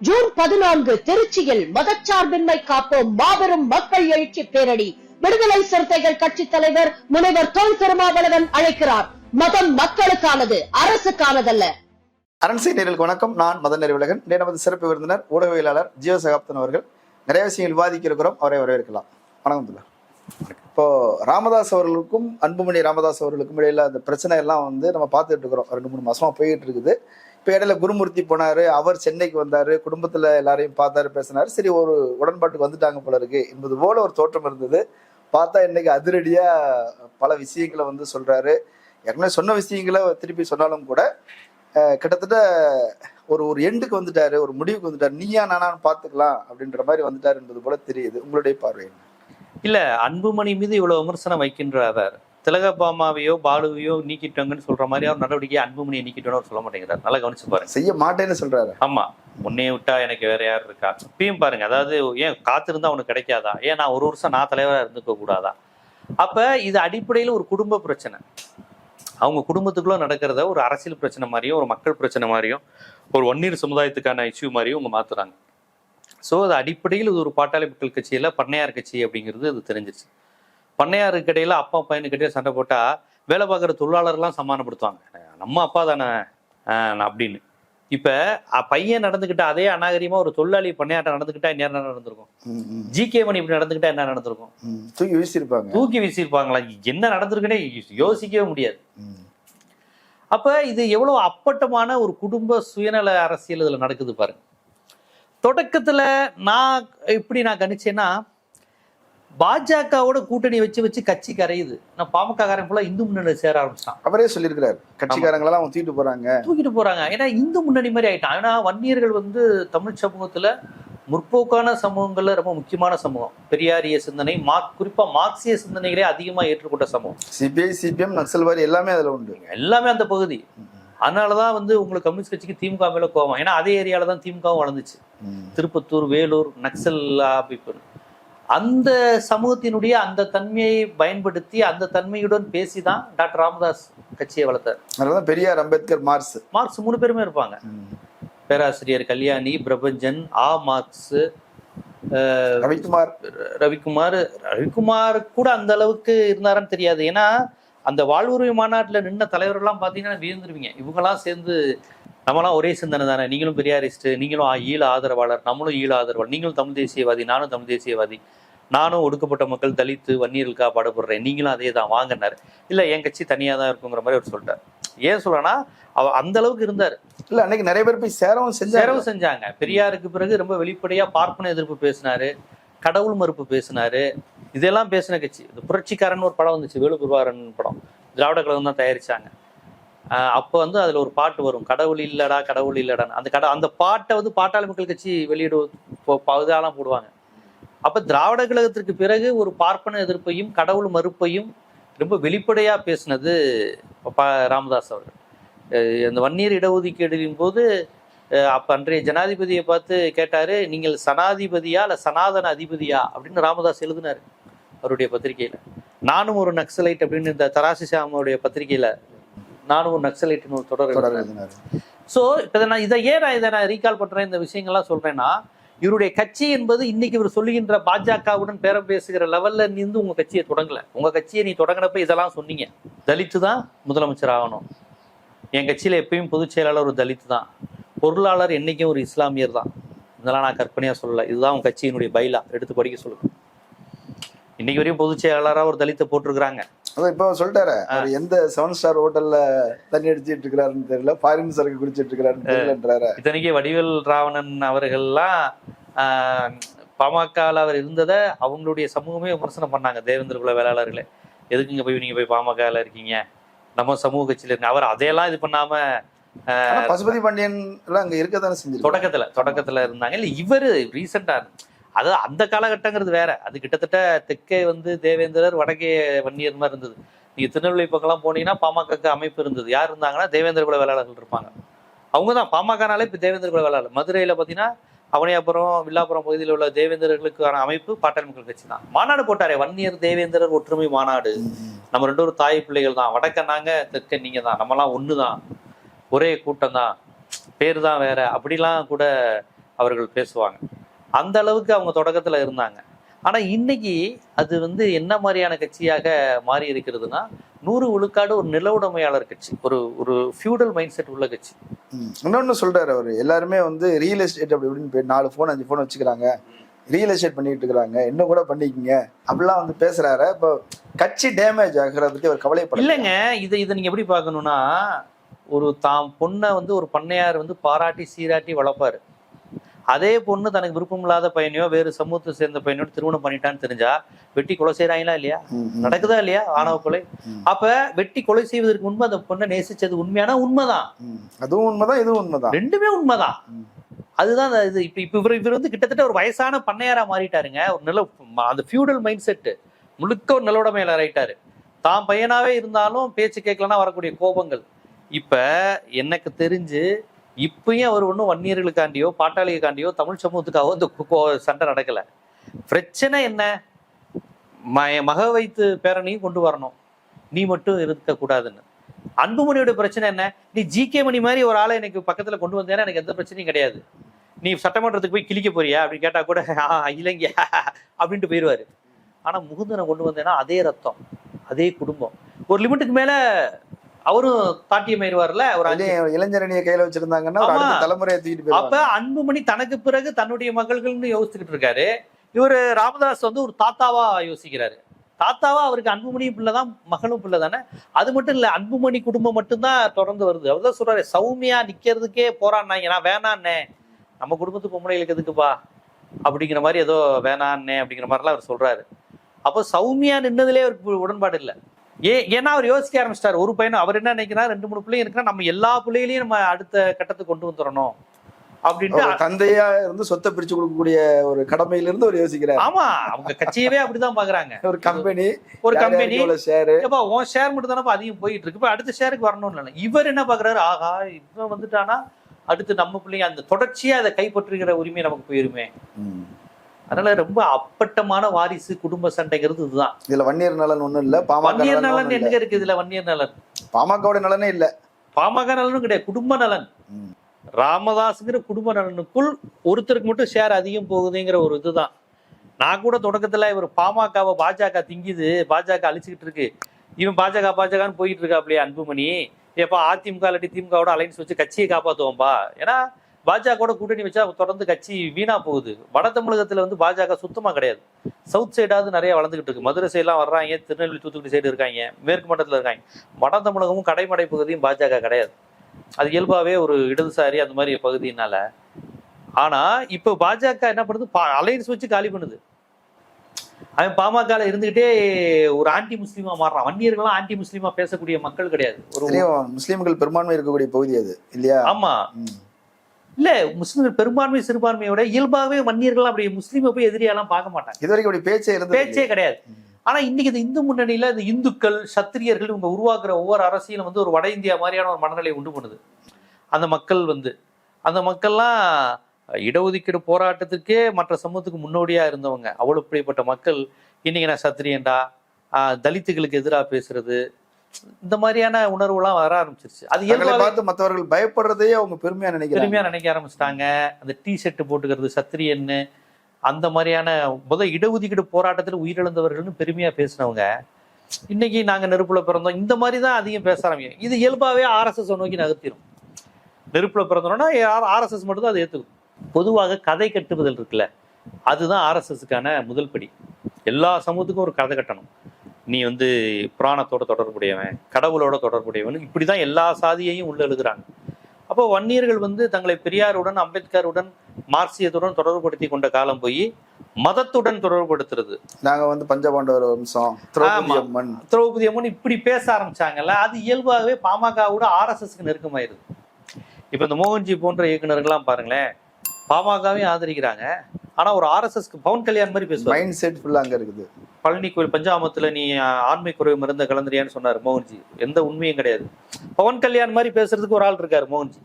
June பதினான்கு திருச்சியில் மதச்சார்பின்மை காப்போம் மாபெரும் மக்கள் எழுச்சி பேரணி. விடுதலை சிறுத்தைகள் கட்சி தலைவர் முனைவர் தொல் திருமாவளவன் அழைக்கிறார். மதம் மக்களுக்கானது அரசுக்கானதல்ல. அரண்சை நேர்களுக்கு வணக்கம். நான் மதன் நெறிவுலகன். நமது சிறப்பு விருந்தினர் ஊடகவியலாளர் ஜியோ சகாப்தன் அவர்கள். நிறைய விஷயங்கள் விவாதிக்க இருக்கிறோம் அவரை வரவேற்கலாம். வணக்கம் துல்லா இப்போ ராமதாஸ் அவர்களுக்கும் அன்புமணி ராமதாஸ் அவர்களுக்கும் இடையில அந்த பிரச்சனை எல்லாம் வந்து நம்ம பார்த்துட்டு இருக்கிறோம். ரெண்டு மூணு மாசமா போயிட்டு இருக்குது. இப்போ இடையில குருமூர்த்தி போனார் அவர் சென்னைக்கு வந்தார் குடும்பத்தில் எல்லாரையும் பார்த்தாரு பேசினார். சரி ஒரு உடன்பாட்டுக்கு வந்துட்டாங்க போல இருக்கு. என்பது போல ஒரு தோற்றம் இருந்தது. பார்த்தா இன்னைக்கு அதிரடியாக பல விஷயங்களை வந்து சொல்கிறாரு ஏற்கனவே சொன்ன விஷயங்களை திருப்பி சொன்னாலும் கூட கிட்டத்தட்ட ஒரு ஒரு எண்டுக்கு வந்துட்டாரு ஒரு முடிவுக்கு வந்துட்டாரு. நீயா நானான்னு பார்த்துக்கலாம் அப்படின்ற மாதிரி வந்துட்டார் என்பது போல தெரியுது. உங்களுடைய பார்வை இல்லை அன்புமணி மீது இவ்வளோ விமர்சனம் வைக்கின்ற அவர் திலகபாமாவையோ பாலுவையோ நீக்கிட்டாங்கன்னு சொல்ற மாதிரி அவர் நடவடிக்கையை அன்புமணியை நீக்கிட்டோன்னு அவர் சொல்ல மாட்டேங்கிறார். நல்லா கவனிச்சு பாருங்க. செய்ய மாட்டேன்னு சொல்றாரு. ஆமா. முன்னே விட்டா எனக்கு வேற யார் இருக்கா? இப்பயும் பாருங்க அதாவது ஏன் காத்திருந்தா உனக்கு கிடைக்காதா? ஏன் நான் ஒரு வருஷம் நான் தலைவரா இருந்துக்க கூடாதா? அப்ப இது அடிப்படையில் ஒரு குடும்ப பிரச்சனை. அவங்க குடும்பத்துக்குள்ள நடக்கிறத ஒரு அரசியல் பிரச்சனை மாதிரியும் ஒரு மக்கள் பிரச்சனை மாதிரியும் ஒரு ஒன்னீர் சமுதாயத்துக்கான இஷ்யூ மாதிரியும் அவங்க மாத்துறாங்க. ஸோ அது அடிப்படையில் இது ஒரு பாட்டாளி மக்கள் கட்சியில பண்ணையார் கட்சி அப்படிங்கிறது இது தெரிஞ்சிச்சு பண்ணையாருக்கு இடையில அப்பா பையனுக்கு இடையில சண்டை போட்டா வேலை பார்க்குற தொழிலாளர்லாம் சமாதானப்படுத்துவாங்க. நம்ம அப்பா தானே அப்படின்னு. இப்ப பையன் நடந்துகிட்ட அதே அநாகரிகமா ஒரு தொழிலாளி பண்ணையாட்டம் நடந்துகிட்டா என்ன நடந்திருக்கும்? ஜி கே மணி இப்படி நடந்துகிட்டா என்ன நடந்திருக்கும். தூக்கி வீசியிருப்பாங்க. தூக்கி வீசியிருப்பாங்களா? என்ன நடந்திருக்குன்னே யோசிக்கவே முடியாது. அப்ப இது எவ்வளவு அப்பட்டமான ஒரு குடும்ப சுயநல அரசியல் இதுல நடக்குது பாருங்க. தொடக்கத்துல நான் எப்படி நான் கணிச்சேன்னா பாஜகவோட கூட்டணி வச்சு வச்சு கட்சி கரையுது. நான் பாமக காரன் ஃபுல்லா இந்து முன்னணியில சேர ஆரம்பிச்சிட்டான். அவரே சொல்லியிருக்கிறாரு. கட்சிக்காரங்களெல்லாம் அவங்க தூக்கிட்டு போறாங்க. தூக்கிட்டு போறாங்க. ஏன்னா இந்து முன்னணி மாதிரி ஆயிட்டான். ஏன்னா வன்னியர்கள் வந்து தமிழ் சமூகத்துல முற்போக்கான சமூகங்கள்ல ரொம்ப முக்கியமான சமூகம். பெரியாரிய சிந்தனை மார்க் குறிப்பா மார்க்சிய சிந்தனைகளே அதிகமா ஏற்றுக்கொண்ட சமூகம். சிபிஐ சிபிஎம் நக்சல்வாரி எல்லாமே அதுல உண்டு. எல்லாமே அந்த பகுதி. அதனாலதான் வந்து உங்களுக்கு கம்யூனிஸ்ட் கட்சிக்கு திமுக மேல கோவம் ஏன்னா அதே ஏரியால தான் திமுகவும் வளர்ந்துச்சு. திருப்பத்தூர் வேலூர் நக்சல் அமைப்பு அந்த சமூகத்தினுடைய அந்த தன்மையை பயன்படுத்தி அந்த தன்மையுடன் பேசிதான் டாக்டர் ராமதாஸ் கட்சியை வளர்த்தார். அதனாலதான் பெரியார் அம்பேத்கர் மார்ஸ் மார்க்ஸ் மூணு பேருமே இருப்பாங்க. பேராசிரியர் கல்யாணி பிரபஞ்சன் ஆ மார்க்ஸ் ரவிக்குமார். ரவிக்குமார் ரவிக்குமார் கூட அந்த அளவுக்கு இருந்தாரான்னு தெரியாது. ஏன்னா அந்த வாழ்வுரிமை மாநாட்டில் நின்ன தலைவர்கள்லாம் பார்த்தீங்கன்னா வியந்துருவீங்க. இவங்கெல்லாம் சேர்ந்து நம்மலாம் ஒரே சிந்தனை தானே. நீங்களும் பெரியாரிஸ்ட் நீங்களும் ஈழ ஆதரவாளர் நம்மளும் ஈழ ஆதரவாளர் நீங்களும் தமிழ் தேசியவாதி நானும் தமிழ் தேசியவாதி நானும் ஒடுக்கப்பட்ட மக்கள் தலித்து வன்னியர்களுக்காக பாடுபடுறேன் நீங்களும் அதே தான் வாங்கினார். இல்லை என் கட்சி தனியாக தான் இருக்குங்கிற மாதிரி அவர் சொல்லிட்டார். ஏன் சொல்றேன்னா அவ அந்த அளவுக்கு இருந்தார். இல்ல அன்னைக்கு நிறைய பேர் போய் சேரவும் செஞ்சாரு செலவு செஞ்சாங்க. பெரியாருக்கு பிறகு ரொம்ப வெளிப்படையா பார்ப்பன எதிர்ப்பு பேசினாரு கடவுள் மறுப்பு பேசினாரு. இதெல்லாம் பேசின கட்சி. இந்த புரட்சிக்காரன் ஒரு படம் வந்துச்சு வேலுகுருவாரன் படம். திராவிட கழகம் தான் தயாரிச்சாங்க. அப்போ வந்து அதில் ஒரு பாட்டு வரும். கடவுள் இல்லடா கடவுள் இல்லடா அந்த கட அந்த பாட்டை வந்து பாட்டாளி மக்கள் கட்சி வெளியிடு பகுதியெல்லாம் போடுவாங்க. அப்போ திராவிட கழகத்திற்கு பிறகு ஒரு பார்ப்பன எதிர்ப்பையும் கடவுள் மறுப்பையும் ரொம்ப வெளிப்படையாக பேசினது ராமதாஸ் அவர்கள். அந்த வன்னியர் இடஒதுக்கீடுகளின் போது அப்போ அன்றைய ஜனாதிபதியை பார்த்து கேட்டார் நீங்கள் சனாதிபதியா இல்லை சனாதன அதிபதியா? அப்படின்னு ராமதாஸ் எழுதினார் அவருடைய பத்திரிகையில். நானும் ஒரு நக்சலைட் அப்படின்னு இந்த தராசி சாமியுடைய பத்திரிகையில் நானும் ஒரு நக்சலைட்னு ஒரு தொடர் எழுதினாரு. ஸோ இப்போ நான் இதை ஏன் நான் இதை நான் ரீகால் பண்றேன் இந்த விஷயங்கள்லாம் சொல்றேன்னா இவருடைய கட்சி என்பது இன்னைக்கு இவர் சொல்லுகின்ற பாஜகவுடன் பேரம் பேசுகிற லெவல்ல இருந்து உங்க கட்சியை தொடங்கல. உங்க கட்சியை நீ தொடங்கினப்ப இதெல்லாம் சொன்னீங்க. தலித்து தான் முதலமைச்சர் ஆகணும். என் கட்சியில எப்பயும் பொதுச் செயலாளர் ஒரு தலித் தான். பொருளாளர் என்னைக்கும் ஒரு இஸ்லாமியர் தான். இதெல்லாம் நான் கற்பனையா சொல்லல. இதுதான் உங்க கட்சியினுடைய பைலா எடுத்து படிக்க சொல்லுங்க. இன்னைக்கு வரையும் பொதுச் செயலாளராக ஒரு தலித்தை போட்டிருக்கிறாங்க. அதான் இப்போ சொல்லிட்டாரு. அவர் எந்த செவன் ஸ்டார் ஹோட்டல்ல தண்ணி அடிச்சிட்டு இருக்காருன்னு தெரியல. ஃபாரின் சரக்கு குடிச்சிட்டு இருக்காருன்னு தெரியலன்றாரு. இத்தனைக்கு வடிவேல் ராவணன் அவர்கள்லாம் பாமகவில் அவர் இருந்ததை அவங்களுடைய சமூகமே விமர்சனம் பண்ணாங்க தேவேந்திர குல வேளாளர்களே. எதுக்குங்க போய் நீங்க போய் பாமகவில் இருக்கீங்க? நம்ம சமூக கட்சியில இருக்கு. அவர் அதையெல்லாம் இது பண்ணாம ஆஹ், ஆனா பசுபதி பாண்டியன் எல்லாம் அங்க இருக்கத்தானே செஞ்சிருக்காரு. தொடக்கத்துல தொடக்கத்துல இருந்தாங்க. இல்ல இவரு ரீசெண்டா அது அந்த காலகட்டங்கிறது வேற. அது கிட்டத்தட்ட தெற்கே வந்து தேவேந்திரர் வடக்கே வன்னியர் மாதிரி இருந்தது. நீங்க திருநெல்வேலி பக்கம்லாம் போனீங்கன்னா பாமகக்கு அமைப்பு இருந்தது. யார் இருந்தாங்கன்னா தேவேந்திர குல வேளாளர்கள் இருப்பாங்க. அவங்க தான் பாமகனாலே இப்போ தேவேந்திர குல வேளாளர். மதுரையில் பார்த்தீங்கன்னா அவனியாபுரம் வில்லாபுரம் பகுதியில் உள்ள தேவேந்திரர்களுக்கான அமைப்பு பாட்டாளி மக்கள் கட்சி தான். மாநாடு போட்டாரே. வன்னியர் தேவேந்திரர் ஒற்றுமை மாநாடு. நம்ம ரெண்டு ஒரு தாய் பிள்ளைகள் தான். வடக்க நாங்கள் தெற்க நீங்கள் தான். நம்மலாம் ஒன்று தான் ஒரே கூட்டம் தான். பேர் தான் வேற. அப்படிலாம் கூட அவர்கள் பேசுவாங்க. அந்த அளவுக்கு அவங்க தொடக்கத்துல இருந்தாங்க. ஆனா இன்னைக்கு அது வந்து என்ன மாதிரியான கட்சியாக மாறி இருக்கிறதுனா நூறு விழுக்காடு ஒரு நிலவுடைமையாளர் கட்சி ஒரு ஒரு ஃபியூடல் மைண்ட் செட் உள்ள கட்சி. இன்னொன்னு சொல்றாரு அவரு. எல்லாருமே வந்து ரியல் எஸ்டேட் அப்படி இப்படின்னு போய் நாலு ஃபோன் அஞ்சு ஃபோன் வச்சுக்கிறாங்க. ரியல் எஸ்டேட் பண்ணிட்டு இருக்காங்க இன்னும் கூட பண்ணிக்கங்க. அப்படிலாம் வந்து பேசுறாரு. இப்போ கட்சி டேமேஜ் ஆகுறத பத்தி அவர் கவலைப்படல. இல்லைங்க. இதை இதை நீங்க எப்படி பார்க்கணும்னா ஒரு தாம் பொண்ணை வந்து ஒரு பண்ணையார் வந்து பாராட்டி சீராட்டி வளர்ப்பாரு. அதே பொண்ணு தனக்கு விருப்பம் இல்லாத பையனையோ வேறு சமூகத்தை சேர்ந்த பையனையோ திருமணம் பண்ணிட்டான்னு தெரிஞ்சா வெட்டி கொலை செய்யறாங்களா இல்லையா. நடக்குதா இல்லையா ஆணவ கொலை. அப்ப வெட்டி கொலை செய்வதற்கு முன்பு அந்த பொண்ணை நேசிச்சது உண்மையான உண்மைதான். அதுவும் உண்மைதான் இதுவும் உண்மைதான். ரெண்டுமே உண்மைதான். அதுதான் இது. இப்ப இப்ப இவர் இவர் வந்து கிட்டத்தட்ட ஒரு வயசான பண்ணையாரா மாறிட்டாருங்க. ஒரு நில அந்த ஃபியூடல் மைண்ட் செட் முழுக்க ஒரு நிலவுடைமையில ஆயிட்டாரு. தான் பையனாவே இருந்தாலும் பேச்சு கேட்கலன்னா வரக்கூடிய கோபங்கள். இப்ப எனக்கு தெரிஞ்சு இப்பயும் அவர் ஒன்றும் வன்னியர்களுக்காண்டியோ பாட்டாளிகளுக்காண்டியோ தமிழ் சமூகத்துக்காகவோ இந்த சண்டை நடக்கல. பிரச்சனை என்ன? ம மக வைத்து பேரனையும் கொண்டு வரணும். நீ மட்டும் இருக்கக்கூடாதுன்னு அன்புமணியோட பிரச்சனை என்ன? நீ ஜிகே மணி மாதிரி ஒரு ஆளை எனக்கு பக்கத்தில் கொண்டு வந்தேன்னா எனக்கு எந்த பிரச்சனையும் கிடையாது. நீ சட்டமன்றத்துக்கு போய் கிழிக்க போறியா? அப்படின்னு கேட்டால் கூட "ஆ, இல்லைங்க அப்படின்ட்டு போயிடுவாரு. ஆனால் முகுந்தனை கொண்டு வந்தேன்னா அதே ரத்தம் அதே குடும்பம். ஒரு லிமிட்டுக்கு மேலே அவரும் தாட்டியமாயிருவார்ல ஒரு அஞ்சு அதுலயும் இளைஞரணியை கையில வச்சிருந்தாங்கன்னா ஒரு தலைமுறையை தூக்கிட்டு அப்ப அன்புமணி தனக்கு பிறகு தன்னுடைய மகள்கள்னு யோசிச்சுக்கிட்டு இருக்காரு. இவரு ராமதாஸ் வந்து ஒரு தாத்தாவா யோசிக்கிறாரு. தாத்தாவா அவருக்கு அன்புமணியும் பிள்ளை தான் மகளும் பிள்ளை தானே அது மட்டும் இல்ல அன்புமணி குடும்பம் மட்டும்தான் தொடர்ந்து வருது. அவர்தான் சொல்றாரு சௌமியா நிக்கிறதுக்கே போறான்னாங்க. நான் வேணான்னே. நம்ம குடும்பத்து பொம்பளைகளுக்கு எதுக்குப்பா? அப்படிங்கிற மாதிரி ஏதோ வேணான்னே அப்படிங்கிற மாதிரிலாம் அவர் சொல்றாரு. அப்போ சௌமியா நின்னதுலேயே அவருக்கு உடன்பாடு இல்லை. ஏ ஏன்னா அவர் யோசிக்க ஆரம்பிச்சிட்டாரு. ஒரு பையனும் அவர் என்ன நினைக்கிறார்? ரெண்டு மூணு பிள்ளைங்க இருக்குன்னா நம்ம எல்லா பிள்ளைகளையும் நம்ம அடுத்த கட்டத்துக்கு கொண்டு வந்துடணும் அப்படின்ட்டு ஒரு தந்தையா இருந்து சொத்தை பிரிச்சு கொடுக்கக்கூடிய ஒரு கடமையில இருந்து அவர் யோசிக்கிறார். ஆமா அவங்க கட்சியவே அப்படிதான் பாக்குறாங்க. ஒரு கம்பெனி ஒரு கம்பெனி ஷேர் ஏப்பா உன் ஷேர் மட்டும் தானப்பா அதிகம் போயிட்டு இருக்கு. இப்ப அடுத்த ஷேருக்கு வரணும்னு இல்லை. இவர் என்ன பாக்குறாரு? ஆகா இவன் வந்துட்டானா? அடுத்து நம்ம பிள்ளைங்க அந்த தொடர்ச்சியா அதை கைப்பற்றுகிற உரிமை நமக்கு போயிருமே. அதனால ரொம்ப அப்பட்டமான வாரிசு குடும்ப சண்டைங்கிறது இதுதான். இதுல வன்னியர் நலன் ஒண்ணும் இல்ல பாமக வன்னியர் நலன். எங்க இருக்கு இதுல வன்னியர் நலன்? பாமகவோட நலனே இல்ல. பாமக நலனும் கிடையாது குடும்ப நலன். ராமதாஸுங்கிற குடும்ப நலனுக்குள் ஒருத்தருக்கு மட்டும் ஷேர் அதிகம் போகுதுங்கிற ஒரு இதுதான். நான் கூட தொடக்கத்துல இவர் பாமகவை பாஜக திங்குது பாஜக அழிச்சுக்கிட்டு இருக்கு. இவன் பாஜக பாஜகன்னு போயிட்டு இருக்காப்லையே அன்புமணி. ஏப்பா அதிமுக இல்லாட்டி திமுகவோட அலைன்ஸ் வச்சு கட்சியை காப்பாத்துவோம்பா. ஏன்னா பாஜகவோட கூட்டணி வச்சா தொடர்ந்து கட்சி வீணா போகுது. வட தமிழகத்துல வந்து பாஜக சுத்தமா கிடையாது. சவுத் சைடாவது நிறைய வளர்ந்துகிட்டு இருக்கு. மதுரை சைட்லாம் வர்றாங்க திருநெல்வேலி தூத்துக்குடி சைடு இருக்காங்க மேற்கு மண்டலத்துல இருக்காங்க. வட தமிழகமும் கடைமடை பகுதியும் பாஜக கிடையாது. அது இயல்பாவே ஒரு இடதுசாரி அந்த மாதிரி பகுதியினால. ஆனா இப்போ பாஜக என்ன பண்ணுது? அலைன்ஸ் வச்சு காலி பண்ணுது. அவன் பாமக இருந்துகிட்டே ஒரு ஆன்டி முஸ்லீமா மாறுறான். வன்னியர்கள்லாம் ஆன்டி முஸ்லீமா பேசக்கூடிய மக்கள் கிடையாது. ஒரு முஸ்லீம்கள் பெரும்பான்மை இருக்கக்கூடிய பகுதி அது இல்லையா? ஆமா. இல்ல முஸ்லிம்கள் பெரும்பான்மை சிறுபான்மையோட இயல்பாகவே வன்னியர்கள் அப்படி முஸ்லீமை போய் எதிரியாலாம் பார்க்க மாட்டாங்க. இது வரைக்கும் அப்படி பேச்சே இருந்தது பேச்சே கிடையாது. ஆனா இன்னைக்கு இந்த இந்து முன்னணியில இந்த இந்துக்கள் சத்திரியர்கள் இவங்க உருவாக்குற ஒவ்வொரு அரசியலும் வந்து ஒரு வட இந்தியா மாதிரியான ஒரு மனநிலையை உண்டு பண்ணுது. அந்த மக்கள் வந்து அந்த மக்கள்லாம் இடஒதுக்கீடு போராட்டத்துக்கே மற்ற சமூகத்துக்கு முன்னோடியா இருந்தவங்க. அவ்வளவு இப்படிப்பட்ட மக்கள் இன்னைக்கு நான் சத்திரியன்டா தலித்துகளுக்கு எதிராக பேசுறது இந்த மாதிரியான உணர்வுலாம் வர ஆரம்பிச்சிருச்சு. அது இயல்பாவே பார்த்து மத்தவர்கள் பயப்படுறதையே அவங்க பெருமையா நினைக்கிறாங்க. பெருமையா நினைக்க ஆரம்பிச்சிட்டாங்க. அந்த டி ஷர்ட் போட்டுக்கிறது சத்திரியன்னு அந்த மாதிரியான முத இடஒதுக்கீடு போராட்டத்தில் உயிரிழந்தவர்கள்னு பெருமையா பேசினவங்க இன்னைக்கு நாங்க நெருப்புல பிறந்தோம். இந்த மாதிரி தான் அதிகம் பேச ஆரம்பிக்கும். இது இயல்பாவே ஆர்எஸ்எஸ் நோக்கி நகர்த்திடும் நெருப்புல பிறந்தோம்னா ஆர்எஸ்எஸ் மட்டும் தான் அதை ஏத்துக்கும். பொதுவாக கதை கட்டுவதல் இருக்குல்ல அதுதான் ஆர்எஸ்எஸ்க்கான முதல் படி. எல்லா சமூகத்துக்கும் ஒரு கதை கட்டணும். நீ வந்து புராணத்தோட தொடர்புடையவன் கடவுளோட தொடர்புடையவன். இப்படிதான் எல்லா சாதியையும் உள்ள எழுதுறாங்க. அப்போ வன்னியர்கள் வந்து தங்களை பெரியாருடன் அம்பேத்கருடன் மார்க்சியத்துடன் தொடர்புபடுத்தி கொண்ட காலம் போய் மதத்துடன் தொடர்புபடுத்துறது. நாங்க வந்து பஞ்சபாண்டவர் வம்சம் திரௌபதி. அம்மன் இப்படி பேச ஆரம்பிச்சாங்கல்ல அது இயல்பாகவே பாமகவோட ஆர்எஸ்எஸ்க்கு நெருக்கமாயிருது. இப்போ இந்த மோகன்ஜி போன்ற இயக்குனர்கள்லாம் பாருங்களேன் பாமகவையும் ஆதரிக்கிறாங்க. ஆனா ஒரு ஆர்எஸ்எஸ்க்கு பவன் கல்யாண் மாதிரி பேசுவாங்க மைண்ட் செட் ஃபுல்லா அங்க இருக்குது. பழனி கோயில் பஞ்சாமத்துல நீ ஆண்மை குறைவு மருந்த கலந்துறியான்னு சொன்னார் மோகன்ஜி. எந்த உண்மையும் கிடையாது. பவன் கல்யாண் மாதிரி பேசுறதுக்கு ஒரு ஆள் இருக்காரு மோகன்ஜி.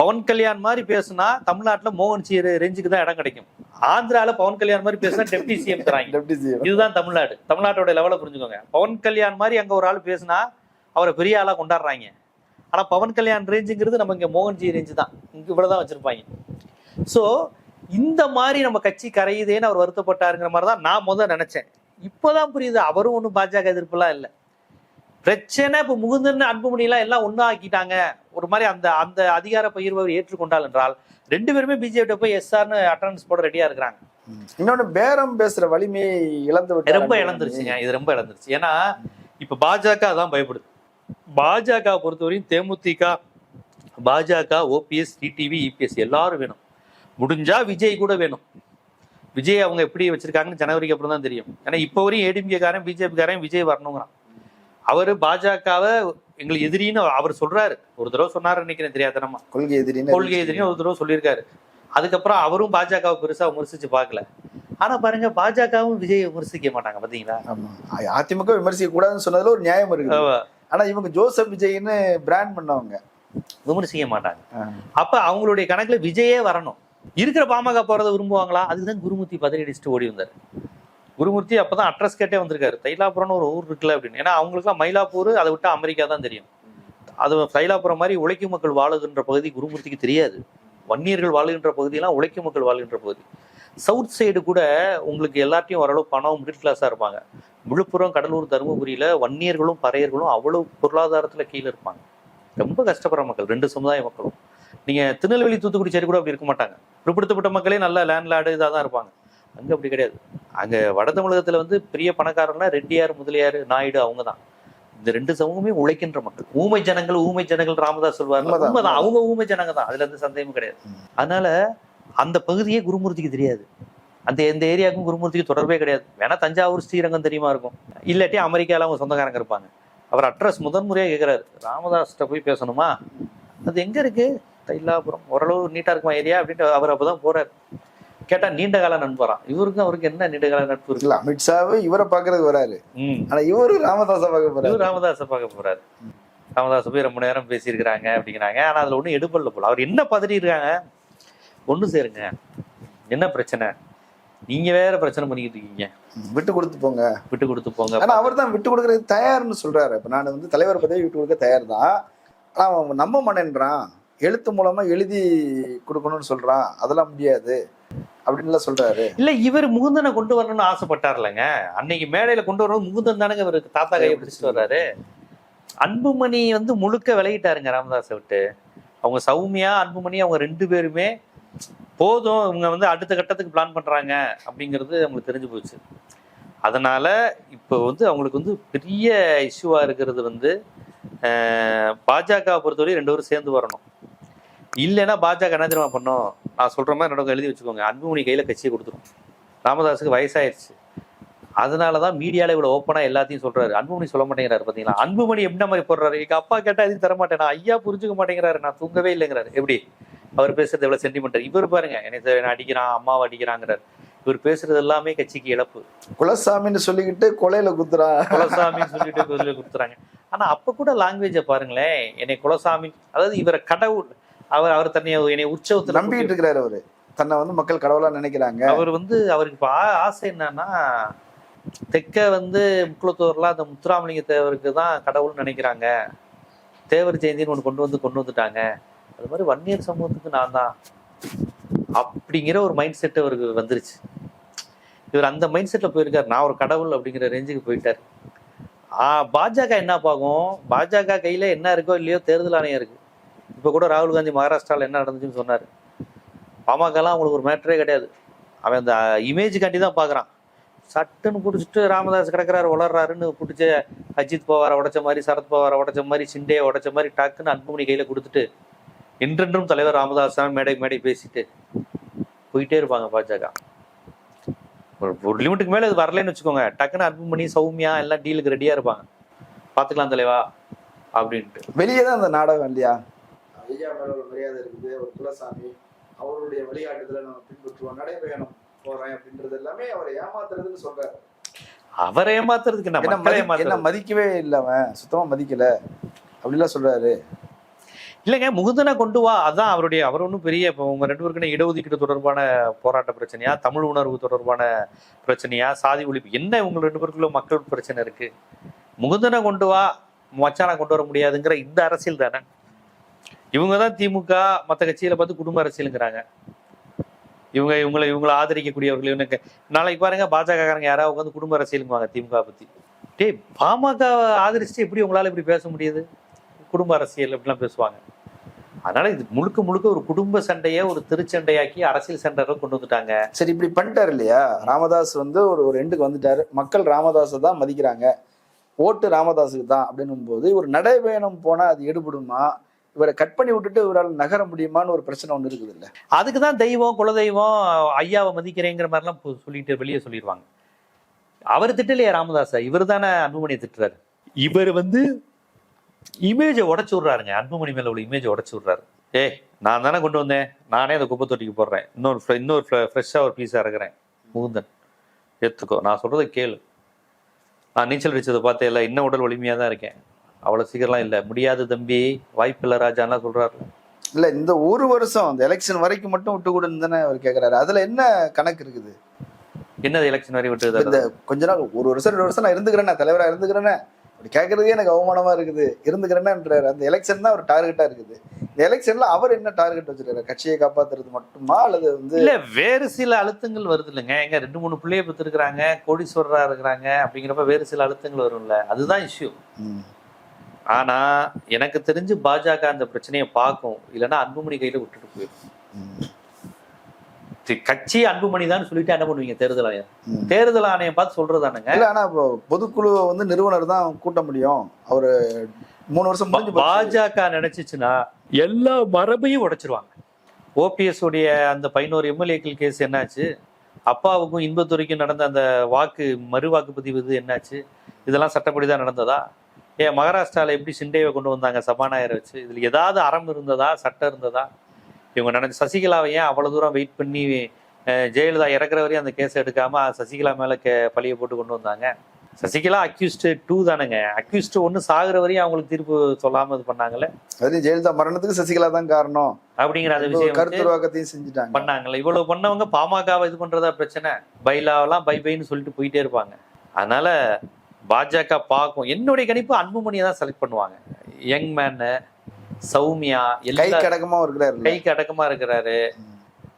பவன் கல்யாண் மாதிரி பேசுனா தமிழ்நாட்டுல மோகன்ஜி ரேஞ்சுக்கு தான் இடம் கிடைக்கும். ஆந்திரால பவன் கல்யாண் மாதிரி பேசுனா டெப்டி சிஎம் தராங்க. டெப்டி சிஎம் இதுதான் தமிழ்நாடு. தமிழ்நாட்டோட லெவலை புரிஞ்சுக்கோங்க. பவன் கல்யாண் மாதிரி அங்க ஒரு ஆள் பேசுனா அவரை பெரிய ஆளா கொண்டாடுறாங்க. ஆனா பவன் கல்யாண் ரேஞ்சுங்கிறது நம்ம இங்க மோகன்ஜி ரேஞ்சு தான். இங்க இவ்வளவுதான் வச்சிருப்பாங்க. ஸோ இந்த மாதிரி நம்ம கட்சி கரையுதேன்னு அவர் வருத்தப்பட்டாருங்கிற மாதிரி தான் நான் முதல் நினைச்சேன். இப்போதான் புரியுது அவரும் ஒன்றும் பாஜக எதிர்ப்புலாம் இல்லை. பிரச்சனை இப்போ முகுந்தன் அன்புமணிலாம் எல்லாம் ஒன்றா ஆக்கிட்டாங்க. ஒரு மாதிரி அந்த அந்த அதிகார பகிர்வை அவர் ஏற்றுக்கொண்டால் என்றால் ரெண்டு பேருமே பிஜேபி போய் எஸ்ஆர்னு அட்டண்டன்ஸ் போட ரெடியா இருக்கிறாங்க. இன்னொன்னு பேரம் பேசுற வலிமையை இழந்து ரொம்ப இழந்துருச்சுங்க இது ரொம்ப இழந்துருச்சு. ஏன்னா இப்ப பாஜக அதான் பயப்படுது. பாஜக பொறுத்தவரையும் தேமுதிக பாஜக ஓபிஎஸ் டிடிவி இபிஎஸ் எல்லாரும் வேணும். முடிஞ்சா விஜய் கூட வேணும். விஜய் அவங்க எப்படி வச்சிருக்காங்கன்னு ஜனவரிக்கு அப்புறம் தான் தெரியும். ஏன்னா இப்போ வரையும் ஏடிஎம்கே காரன் பிஜேபி காரன் விஜய் வரணுங்கிறான். அவரு பாஜகவை எங்களுக்கு எதிரின்னு அவர் சொல்றாரு. ஒரு தடவை சொன்னாரு நினைக்கிறேன் தெரியாதனமா. கொள்கை எதிரின்னு கொள்கை எதிரின்னு ஒரு தடவை சொல்லியிருக்காரு. அதுக்கப்புறம் அவரும் பாஜகவை பெருசா விமர்சிச்சு பார்க்கல. ஆனா பாருங்க பாஜகவும் விஜய் விமர்சிக்க மாட்டாங்க பாத்தீங்களா? அதிமுக விமர்சிக்க கூடாதுன்னு சொன்னதுல ஒரு நியாயம் இருக்கு ஆனா இவங்க ஜோசப் விஜய்னு பிராண்ட் பண்ணவங்க. விமர்சிக்க மாட்டாங்க. அப்ப அவங்களுடைய கணக்குல விஜயே வரணும். இருக்கிற பாமக போறதை விரும்புவாங்களா? அதுக்குதான் குருமூர்த்தி பதவி அடிச்சுட்டு ஓடி வந்தாரு. குருமூர்த்தி அப்பதான் அட்ரஸ் கேட்டே வந்திருக்காரு. தைலாபுரம்னு ஒரு ஊர் இருக்குல்ல அப்படின்னு. ஏன்னா அவங்களுக்குலாம் மயிலாப்பூர் அதை விட்டு அமெரிக்கா தான் தெரியும். அது தைலாபுரம் மாதிரி உழைக்கும் மக்கள் வாழுகின்ற பகுதி குருமூர்த்திக்கு தெரியாது. வன்னியர்கள் வாழுகின்ற பகுதியெல்லாம் உழைக்கும் மக்கள் வாழுகின்ற பகுதி. சவுத் சைடு கூட உங்களுக்கு எல்லாத்தையும் ஓரளவு பணம் மிடில் கிளாஸாக இருப்பாங்க. விழுப்புரம் கடலூர் தருமபுரியில வன்னியர்களும் பறையர்களும் அவ்வளவு பொருளாதாரத்துல கீழே இருப்பாங்க. ரொம்ப கஷ்டப்படுற மக்கள் ரெண்டு சமுதாய மக்களும். நீங்க திருநெல்வேலி தூத்துக்குடி சைடு கூட அப்படி இருக்க மாட்டாங்க. பிற்படுத்தப்பட்ட மக்களே நல்ல லேண்ட்லார்டு இதாக தான் இருப்பாங்க. அங்க அப்படி கிடையாது. அங்க வட தமிழகத்துல வந்து பெரிய பணக்காரர்னா ரெட்டியார் முதலியார் நாயுடு அவங்க தான் இந்த ரெண்டு சமூகமே உழைக்கின்ற மக்கள். ஊமை ஜனங்கள் ஊமை ஜனங்கள் ராமதாஸ் சொல்வார் உண்மைதான், அவங்க ஊமை ஜனங்க தான் அதுல எந்த சந்தேகமும் கிடையாது. அதனால அந்த பகுதியே குருமூர்த்திக்கு தெரியாது. அந்த எந்த ஏரியாவுக்கும் குருமூர்த்திக்கு தொடர்பே கிடையாது. வேணா தஞ்சாவூர் ஸ்ரீரங்கம் தெரியுமா இருக்கும். இல்லாட்டி அமெரிக்கால அவங்க சொந்தக்காரங்க இருப்பாங்க. அவர் அட்ரஸ் முதன்முறையா கேக்குறாரு. ராமதாஸ்கிட்ட போய் பேசணுமா? அது எங்க இருக்கு? தைலாபுரம் ஓரளவு நீட்டா இருக்குமா ஏரியா அப்படின்ட்டு அவர் அப்பதான் போறாரு. கேட்டா நீண்ட கால நண்பராம் இவருக்கும் அவருக்கு என்ன நீண்ட கால நட்பு இருக்கு? இல்ல அமித்ஷாவு இவரை பாக்குறது வராரு. ம். ஆனா இவரு ராமதாஸ பார்க்க போறாரு. இவர் ராமதாஸை பார்க்க போறாரு. ராமதாஸ் போய் ரொம்ப நேரம் பேசியிருக்கிறாங்க அப்படிங்கிறாங்க. ஆனா அதுல ஒண்ணும் எடுபடல போல. அவர் என்ன பதறி இருக்காங்க ஒண்ணு சேருங்க. என்ன பிரச்சனை? நீங்க வேற பிரச்சனை பண்ணிக்கிட்டு இருக்கீங்க. விட்டு கொடுத்து போங்க. விட்டு கொடுத்து போங்க. ஆனா அவர் தான் விட்டு கொடுக்கறதுக்கு தயார்னு சொல்றாரு. இப்ப நான் வந்து தலைவர் பதவி விட்டு கொடுக்க தயார் தான் ஆனா அவன் நம்ப மாட்டேன்றான் எழுத்து மூலமா எழுதி கொடுக்கணும்னு சொல்றான். அதெல்லாம் முடியாது. அப்படின்லாம் சொல்றாரு. இல்ல இவர் முகுந்தனை கொண்டு வரணும்னு ஆசைப்பட்டார்லங்க. அன்னைக்கு மேடையில கொண்டு வரணும் முகுந்தன் தானங்க இவருக்கு தாத்தா கையை பிடிச்சிட்டு வர்றாரு. அன்புமணி வந்து முழுக்க விலகிட்டாருங்க ராமதாஸை விட்டு. அவங்க சௌமியா அன்புமணி அவங்க ரெண்டு பேருமே போதும் இவங்க வந்து அடுத்த கட்டத்துக்கு பிளான் பண்றாங்க அப்படிங்கிறது அவங்களுக்கு தெரிஞ்சு போச்சு. அதனால இப்போ வந்து அவங்களுக்கு வந்து பெரிய இஷ்யூவா இருக்கிறது வந்து பாஜக பொறுத்தவரை ரெண்டு பேரும் சேர்ந்து வரணும். இல்லைன்னா பாஜக என்ன தெரியுமா பண்ணும்? நான் சொல்ற மாதிரி நடக்கும் எழுதி வச்சுக்கோங்க. அன்புமணி கையில கட்சியை கொடுத்துரும். ராமதாஸுக்கு வயசாயிருச்சு. அதனாலதான் மீடியால இவ்வளவு ஓப்பனா எல்லாத்தையும் சொல்றாரு. அன்புமணி சொல்ல மாட்டேங்கிறாரு பாத்தீங்களா? அன்புமணி என்ன மாதிரி போடுறாரு? எங்க அப்பா கேட்டா எதுவும் தர மாட்டேன்? நான் ஐயா புரிஞ்சுக்க மாட்டேங்கிறாரு. நான் தூங்கவே இல்லைங்கிறாரு. எப்படி? அவர் பேசுறது எவ்வளவு சென்டிமெண்ட் இவர் பாருங்க. என்னை அடிக்கிறான் அம்மாவை அடிக்கிறாங்கிறாரு. இவர் பேசுறது எல்லாமே கட்சிக்கு இழப்பு. குலசாமின்னு சொல்லிக்கிட்டு கொலையில குத்துறான் குலசாமின்னு சொல்லிட்டு சொல்லி கொடுத்துறாங்க ஆனா அப்ப கூட லாங்குவேஜை பாருங்களேன். என்னை குலசாமி அதாவது இவரை கடவுள் அவர் அவர் தன்னை என்னை உற்சவத்துல நம்பிட்டு இருக்கிறாரு அவரு. தன்னை வந்து மக்கள் கடவுளா நினைக்கிறாங்க. அவர் வந்து அவருக்கு இப்ப ஆசை என்னன்னா தெற்க வந்து முக்குளத்தூர்லாம் அந்த முத்துராமலிங்க தேவருக்கு தான் கடவுள்னு நினைக்கிறாங்க. தேவர் ஜெயந்தின்னு ஒன்று கொண்டு வந்து கொண்டு வந்துட்டாங்க. அது மாதிரி வன்னியர் சமூகத்துக்கு நான் தான். அப்படிங்கிற ஒரு மைண்ட் செட் அவருக்கு வந்துருச்சு. இவர் அந்த மைண்ட் செட்ல போயிருக்காரு. நான் ஒரு கடவுள் அப்படிங்கிற ரேஞ்சுக்கு போயிட்டார். பாஜக என்ன பாகும்? பாஜக கையில என்ன இருக்கோ இல்லையோ தேர்தல் ஆணையம் இருக்கு. இப்போ கூட ராகுல் காந்தி மகாராஷ்டிராவில் என்ன நடந்துச்சுன்னு சொன்னார். பாமகலாம் அவங்களுக்கு ஒரு மேட்டரே கிடையாது. அவன் அந்த இமேஜுக்காண்டி தான் பார்க்குறான் சட்டுன்னு பிடிச்சிட்டு ராமதாஸ் கிடக்கிறார் வளர்றாருன்னு பிடிச்ச அஜித் பவாரை உடைச்ச மாதிரி சரத் பவாரை உடைச்ச மாதிரி சிண்டையை உடைச்ச மாதிரி டக்குன்னு அன்புமணி கையில் கொடுத்துட்டு என்றென்றும் தலைவர் ராமதாஸ் தான் மேடை மேடை பேசிட்டு போயிட்டே இருப்பாங்க பாஜக. ஒரு ஒரு லிமிட்டுக்கு மேலே இது வரலைன்னு வச்சுக்கோங்க. டக்குன்னு அன்புமணி சௌமியா எல்லாம் டீலுக்கு ரெடியாக இருப்பாங்க. பார்த்துக்கலாம் தலைவா அப்படின்ட்டு. வெளியே தான் அந்த நாடகம் இல்லையா? ஐயா மேல ஒரு மரியாதை இருக்குது ஒரு குலசாமி அவருடைய வழிகாட்டுதலை நம்ம பின்பற்றுவோம் நடைபயணம் போறேன் அப்படின்றது எல்லாமே அவரை ஏமாத்துறதுன்னு சொல்றாரு. அவரை ஏமாத்துறதுக்கு என்ன மதிக்கவே இல்லை அவன் சுத்தமா மதிக்கல. அப்படிலாம் சொல்றாரு. இல்லைங்க முகுந்தனை கொண்டு வா அதான் அவருடைய அவர் ஒன்றும் பெரிய இப்போ உங்க ரெண்டு பேருக்குன்னு இடஒதுக்கீடு தொடர்பான போராட்ட பிரச்சனையா தமிழ் உணர்வு தொடர்பான பிரச்சனையா சாதி ஒழிப்பு என்ன உங்க ரெண்டு பேருக்குள்ள மக்கள் பிரச்சனை இருக்கு? முகுந்தனை கொண்டு வா மச்சானை கொண்டு வர முடியாதுங்கிற இந்த அரசியல் தானே? இவங்க தான் திமுக மற்ற கட்சியில பார்த்து குடும்ப அரசியலுங்கிறாங்க. இவங்க இவங்களை இவங்களை ஆதரிக்கக்கூடியவர்கள் இவனுக்கு நாளைக்கு பாருங்க பாஜகக்காரங்க யாராவது உட்காந்து குடும்ப அரசியலுங்குவாங்க திமுக பத்தி. டேய் பாமக ஆதரிச்சுட்டு எப்படி உங்களால இப்படி பேச முடியுது? குடும்ப அரசியல் அப்படிலாம் பேசுவாங்க. அதனால இது முழுக்க முழுக்க ஒரு குடும்ப சண்டையை ஒரு திருச்சண்டையாக்கி அரசியல் சண்டை கொண்டு வந்துட்டாங்க. சரி இப்படி பண்ணிட்டாரு இல்லையா? ராமதாஸ் வந்து ஒரு ஒரு எண்டுக்கு வந்துட்டாரு. மக்கள் ராமதாஸை தான் மதிக்கிறாங்க. ஓட்டு ராமதாஸுக்கு தான் அப்படின்னும் போது ஒரு நடைபயணம் போனா அது எடுபடுமா? இவரை கட் பண்ணி விட்டுட்டு இவரால் நகர முடியுமான்னு ஒரு பிரச்சனை ஒன்று இருக்குது இல்ல அதுக்கு தான் தெய்வம் குலதெய்வம் ஐயாவை மதிக்கிறேங்கிற மாதிரிலாம் பு- சொல்லிட்டு வெளியே சொல்லிடுவாங்க அவர் திட்டலையே ராமதாஸை இவர் தானே அன்புமணியை திட்டுறாரு. இவர் வந்து இமேஜை உடச்சு விட்றாருங்க. அன்புமணி மேல உள்ள இமேஜை உடச்சு விட்றாரு. ஏய் நான் தானே கொண்டு வந்தேன். நானே அந்த குப்பை தொட்டிக்கு போடுறேன். இன்னொரு இன்னொரு ஃப்ரெஷ்ஷாக ஒரு பீஸாக இறக்குறேன். முகுந்தன் ஏற்றுக்கோ நான் சொல்றதை கேளு. நான் நீச்சல் அடிச்சதை பார்த்தே இல்லை இன்னும் உடல் வலிமையாக தான் இருக்கேன். அவ்வளோ சீக்கிரம்லாம் இல்லை. முடியாது தம்பி. வாய்ப்பில்லை ராஜான்லாம் சொல்றாரு. இல்ல இந்த ஒரு வருஷம் இந்த எலெக்ஷன் வரைக்கும் மட்டும் விட்டு கொடுன்னு தானே அவர் கேக்குறாரு. அதுல என்ன கணக்கு இருக்குது? என்னது எலெக்ஷன் வரை விட்டுறது இந்த கொஞ்ச நாள் ஒரு வருஷம் ரெண்டு வருஷம் நான் இருந்துக்கிறேன் தலைவரா இருந்துக்கிறேனே. அப்படி கேட்கறதுக்கே எனக்கு அவமானமா இருக்குது. இருந்துக்கிறேன்ன்றாரு. அந்த எலெக்ஷன் தான் ஒரு டார்கெட்டா இருக்குது. இந்த எலெக்ஷன்ல அவர் என்ன டார்கெட் வச்சிருக்காரு? கட்சியை காப்பாத்துறது மட்டுமா? அல்லது வந்து இல்ல வேறு சில அழுத்தங்கள் வருது இல்லைங்க. எங்க ரெண்டு மூணு பிள்ளைய பெற்றிருக்கிறாங்க கோடீஸ்வரரா இருக்கிறாங்க அப்படிங்கிறப்ப வேறு சில அழுத்தங்கள் வரும்ல. அதுதான் இஷ்யூ ஆனா எனக்கு தெரிஞ்சு பாஜக அந்த பிரச்சனையை பார்க்கும். இல்லைன்னா அன்புமணி கையில விட்டுட்டு போயிடும். கட்சி அன்புமணி தான் சொல்லிட்டு என்ன பண்ணுவீங்க? தேர்தல் ஆணையம். தேர்தல் ஆணையம் பார்த்து சொல்றதானுங்க. இல்ல ஆனா இப்போ பொதுக்குழுவை வந்து நிறுவனர் தான் கூட்ட முடியும். அவரு மூணு வருஷம். பாஜக நினைச்சிச்சுன்னா எல்லா மரபையும் உடைச்சிருவாங்க. ஓபிஎஸ் உடைய அந்த பதினோரு எம்எல்ஏக்கள் கேஸ் என்னாச்சு? அப்பாவுக்கும் இன்பத்துறைக்கும் நடந்த அந்த வாக்கு மறு வாக்குப்பதிவு இது என்னாச்சு? இதெல்லாம் சட்டப்படி தான் நடந்ததா? ஏன் மகாராஷ்டிரால எப்படி சிண்டேவை கொண்டு வந்தாங்க? சபாநாயகரை வச்சு. இதுல ஏதாவது அறம் இருந்ததா? சட்டம் இருந்ததா? இவங்க நினைச்ச சசிகலாவை ஏன் அவ்வளவு தூரம் வெயிட் பண்ணி ஜெயலலிதா இறக்குற வரையும் அந்த கேஸ் எடுக்காம சசிகலா மேல கே பழிய போட்டு கொண்டு வந்தாங்க? சசிகலா அக்யூஸ்டு டூ தானுங்க. அக்யூஸ்டு ஒன்று சாகுற வரையும் அவங்களுக்கு தீர்ப்பு சொல்லாம இது பண்ணாங்கல்ல? அதாவது ஜெயலலிதா மரணத்துக்கு சசிகலா தான் காரணம். அப்படிங்கிற அந்த விஷயம் கருத்துருவாக்கத்தையும் செஞ்சுட்டாங்க. பண்ணாங்கல்ல. இவ்வளவு பண்ணவங்க பாமகவை இது பண்றதா பிரச்சனை? பைலாவெல்லாம் பை பைன்னு சொல்லிட்டு போயிட்டே இருப்பாங்க. அதனால பாஜக பார்க்கும். என்னுடைய கணிப்பு அன்புமணியை தான் செலக்ட் பண்ணுவாங்க. யங் மேனு சௌமியா கை எல்லா கடக்கமா இருக்கிறாரு கைக்கு அடக்கமா இருக்கிறாரு.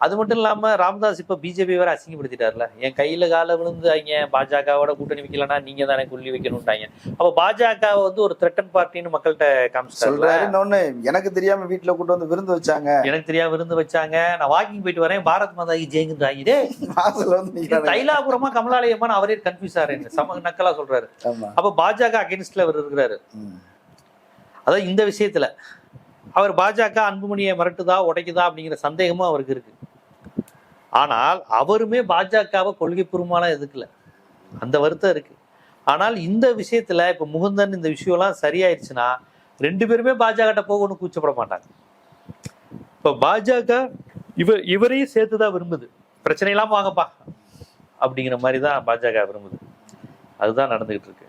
அது மட்டும் இல்லாம ராமதாஸ் இப்ப பிஜேபி வேற அசிங்கப்படுத்திட்டாருல. என் கையில கால விழுந்து அவங்க பாஜகவோட கூட்டணி வைக்கலன்னா நீங்க தானே கொல்லி வைக்கணும்ட்டாங்க. அப்ப பாஜக வந்து ஒரு த்ரெட்டன் பார்ட்டின்னு மக்கள்கிட்ட காமிச்சிட்டாருல சொல்றாரு இன்னொன்னு எனக்கு தெரியாம வீட்டுல கூட்டு வந்து விருந்து வச்சாங்க. எனக்கு தெரியாம விருந்து வச்சாங்க. நான் வாக்கிங் போயிட்டு வரேன். பாரத் மாதா கி ஜெயங்குறாங்க டே வாசல்ல வந்து தைலாபுரமா கமலாலயமான அவரே கன்ஃபியூஸ் ஆறேன் சம நக்கலா சொல்றாரு. அப்ப பாஜக அகேன்ஸ்ட்ல அவர் இருக்கிறாரு. அதாவது இந்த விஷயத்துல அவர் பாஜக அன்புமணியை மிரட்டுதா உடைக்குதா அப்படிங்கிற சந்தேகமும் அவருக்கு இருக்கு. ஆனால் அவருமே பாஜகவை கொள்கை பெருமாளாக எதுக்கல அந்த வருத்தம் இருக்கு. ஆனால் இந்த விஷயத்துல இப்ப முகுந்தன் இந்த விஷயம்லாம் சரியாயிருச்சுன்னா ரெண்டு பேருமே பாஜக போகணும்னு கூச்சப்பட மாட்டாங்க. இப்ப பாஜக இவர் இவரையும் சேர்த்துதான் விரும்புது. பிரச்சனை இல்லாம வாங்கப்பா அப்படிங்கிற மாதிரி தான் பாஜக விரும்புது. அதுதான் நடந்துகிட்டு இருக்கு.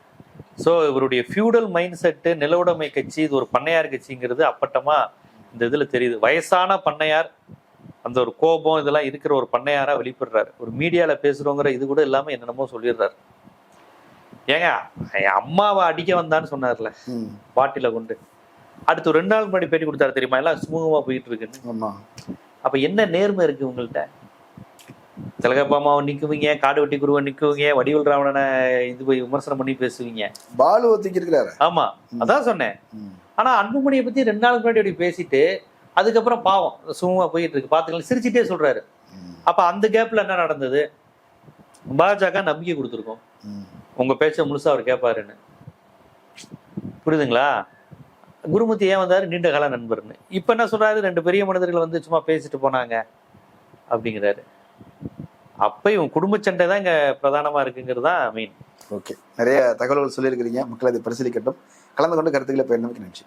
ஸோ இவருடைய ஃபியூடல் மைண்ட் செட்டு நிலவுடைமை கட்சி இது ஒரு பண்ணையார் கட்சிங்கிறது அப்பட்டமா இந்த இதுல தெரியுது. வயசான பண்ணையார் அந்த ஒரு கோபம் இதெல்லாம் இருக்கிற ஒரு பண்ணையாரா வெளிப்படுறாரு. ஒரு மீடியால பேசுறோங்கிற இது கூட இல்லாம என்னென்னமோ சொல்லிடுறாரு. ஏங்க என் அம்மாவை அடிக்க வந்தான்னு சொன்னார்ல. பாட்டில கொண்டு. அடுத்து ரெண்டு நாள் முன்னாடி பேட்டி கொடுத்தாரு தெரியுமா? எல்லாம் சுமூகமா போயிட்டு இருக்குன்னு. அப்ப என்ன நேர்மை இருக்கு உங்கள்கிட்ட திலகப்பாமாவை நிக்குவீங்க காடு வெட்டி குருவை நிக்குவீங்க வடிவல் ராவணனை இது போய் விமர்சனம் பண்ணி பேசுவீங்க. பாலு ஒத்துக்கி இருக்கிறாரு ஆமா அதான் சொன்னேன். ம். ஆனா அன்புமணியை பத்தி ரெண்டு நாளுக்கு முன்னாடி அப்படி பேசிட்டு அதுக்கப்புறம் பாவம். சும்மா போயிட்டு இருக்கு. பாத்துக்கலாம் சிரிச்சுட்டே சொல்றாரு. அப்ப அந்த கேப்ல என்ன நடந்தது? பாஜக நம்பிக்கை கொடுத்துருக்கோம். உங்க பேச்ச முழுசா அவர் கேட்பாருன்னு புரியுதுங்களா? குருமூர்த்தி ஏன் வந்தாரு? நீண்ட கால நண்பர்னு. இப்ப என்ன சொல்றாரு? ரெண்டு பெரிய மனிதர்கள் வந்து சும்மா பேசிட்டு போனாங்க. அப்படிங்கிறாரு. அப்ப இவன் குடும்ப சண்டை தான் இங்க பிரதானமா இருக்குங்கிறது தான் மெயின் ஓகே நிறைய தகவல்கள் சொல்லியிருக்கிறீங்க. மக்கள் அதை பரிசீலிக்கட்டும். கலந்து கொண்டு கருத்துக்களை பகிர்ந்தமைக்கு நன்றி.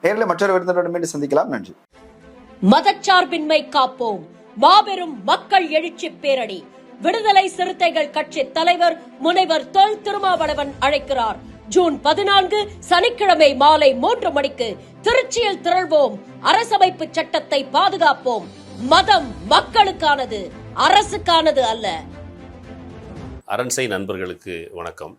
நேரில் மற்றொரு விருந்தினரோடு மீண்டும் சந்திக்கலாம். நன்றி. மதச்சார்பின்மை காப்போம். மாபெரும் மக்கள் எழுச்சி பேரணி. விடுதலை சிறுத்தைகள் கட்சி தலைவர் முனைவர் தொல் திருமாவளவன் அழைக்கிறார். ஜூன் பதினான்கு சனிக்கிழமை மாலை மூன்று மணிக்கு திருச்சியில் திரள்வோம். அரசமைப்பு சட்டத்தை பாதுகாப்போம். மதம் மக்களுக்கானது அரசுக்கானது அல்ல. அரண்சை நண்பர்களுக்கு வணக்கம்.